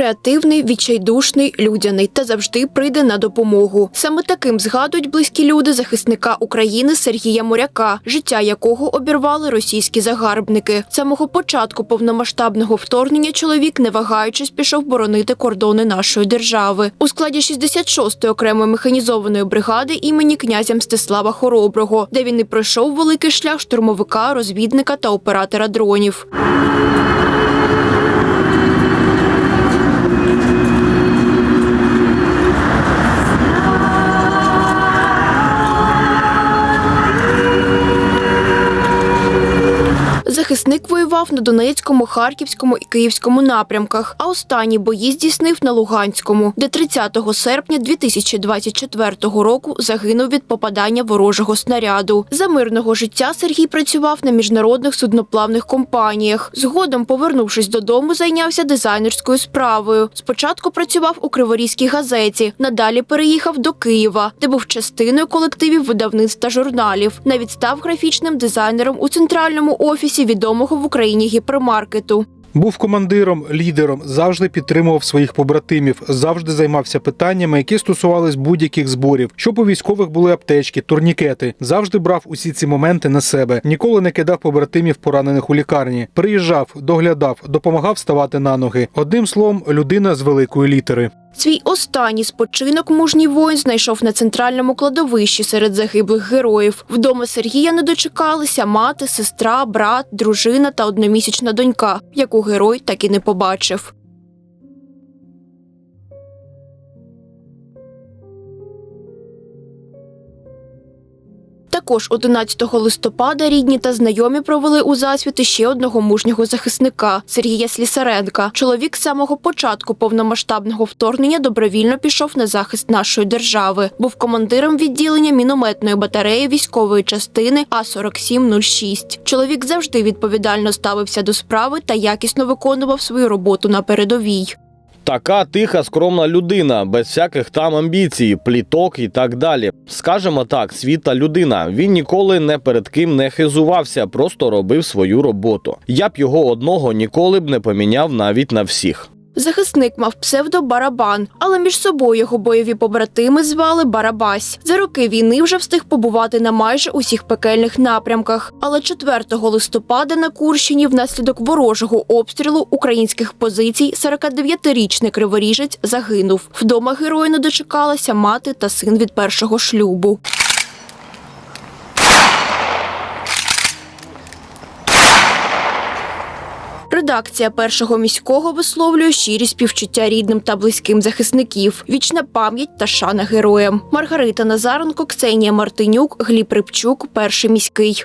креативний, відчайдушний, людяний та завжди прийде на допомогу. Саме таким згадують близькі люди захисника України Сергія Моряка, життя якого обірвали російські загарбники. З самого початку повномасштабного вторгнення чоловік, не вагаючись, пішов боронити кордони нашої держави. У складі 66-ї окремої механізованої бригади імені князя Мстислава Хороброго, де він і пройшов великий шлях штурмовика, розвідника та оператора дронів. Захисник воював на Донецькому, Харківському і Київському напрямках, а останні бої здійснив на Луганському, де 30 серпня 2024 року загинув від попадання ворожого снаряду. За мирного життя Сергій працював на міжнародних судноплавних компаніях. Згодом, повернувшись додому, зайнявся дизайнерською справою. Спочатку працював у Криворізькій газеті, надалі переїхав до Києва, де був частиною колективів видавництв та журналів. Навіть став графічним дизайнером у центральному офісі відомого в Україні гіпермаркету. Був командиром, лідером, завжди підтримував своїх побратимів, завжди займався питаннями, які стосувались будь-яких зборів. Щоб у військових були аптечки, турнікети. Завжди брав усі ці моменти на себе. Ніколи не кидав побратимів поранених у лікарні. Приїжджав, доглядав, допомагав ставати на ноги. Одним словом, людина з великої літери. Свій останній спочинок мужній воїн знайшов на центральному кладовищі серед загиблих героїв. Вдома Сергія не дочекалися мати, сестра, брат, дружина та одномісячна донька, яку герой так і не побачив. Також 11 листопада рідні та знайомі провели у засвіти ще одного мужнього захисника Сергія Слісаренка. Чоловік з самого початку повномасштабного вторгнення добровільно пішов на захист нашої держави. Був командиром відділення мінометної батареї військової частини А 4706 Чоловік завжди відповідально ставився до справи та якісно виконував свою роботу на передовій. Така тиха, скромна людина, без всяких там амбіцій, пліток і так далі. Скажемо так, світа людина. Він ніколи не перед ким не хизувався, просто робив свою роботу. Я б його одного ніколи б не поміняв навіть на всіх. Захисник мав псевдо Барабан, але між собою його бойові побратими звали Барабась. За роки війни вже встиг побувати на майже усіх пекельних напрямках. Але 4 листопада на Курщині внаслідок ворожого обстрілу українських позицій 49-річний криворіжець загинув. Вдома герою дочекалася мати та син від першого шлюбу. Редакція першого міського висловлює щирі співчуття рідним та близьким захисників, вічна пам'ять та шана героям. Маргарита Назаренко, Ксенія Мартинюк, Гліб Рибчук, перший міський.